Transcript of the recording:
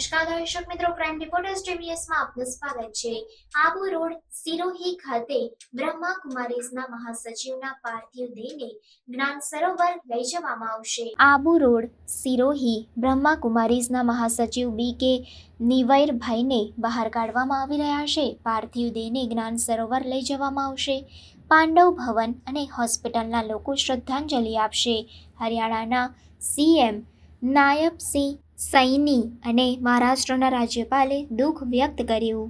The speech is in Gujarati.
નમસ્કાર દર્શક મિત્રો ક્રાઇમ રિપોર્ટર્સ ન્યૂઝમાં આપનું સ્વાગત છે. આબુ રોડ સિરોહી ખાતે બ્રહ્મા કુમારીઝના મહાસચિવના પાર્થિવ દેહને જ્ઞાન સરોવર લઈ જવામાં આવશે. આબુ રોડ સિરોહી બ્રહ્મા કુમારીઝના મહાસચિવ બી કે નિવૈરભાઈને બહાર કાઢવામાં આવી રહ્યા છે. પાર્થિવ દેહને જ્ઞાન સરોવર લઈ જવામાં આવશે. પાંડવ ભવન અને હોસ્પિટલના લોકો શ્રદ્ધાંજલિ આપશે. હરિયાણાના સીએમ નાયબ સિંહ સૈની અને મહારાષ્ટ્રના રાજ્યપાલે દુઃખ વ્યક્ત કર્યું.